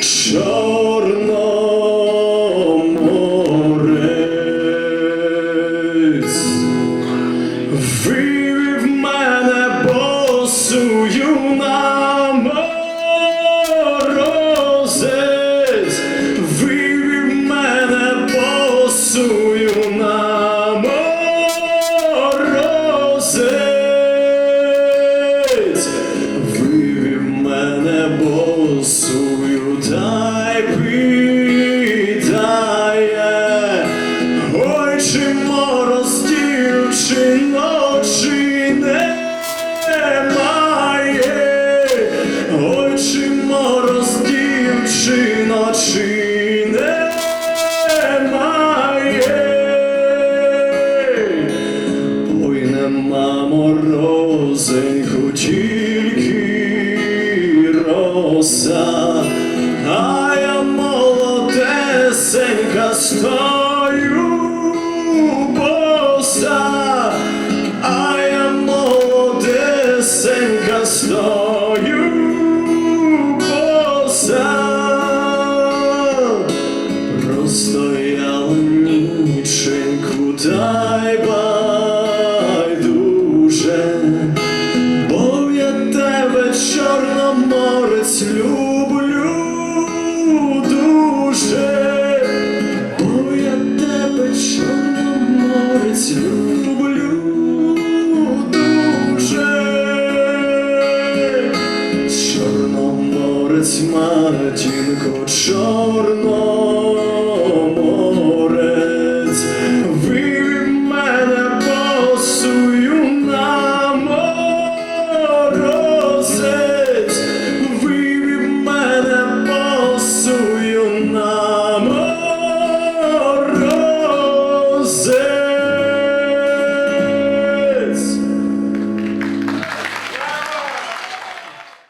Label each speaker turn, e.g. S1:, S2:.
S1: Чорноморець питає, ой, чи мороз чи немає, ой, чи мороз чи немає. Ой, нема морозеньку, тільки роса, молодесенька стою боса, а я молодесенька стою боса. Простояла ніченьку та й байдуже, бо я тебе, чорноморець, люблю Чорноморець, матінко, чорно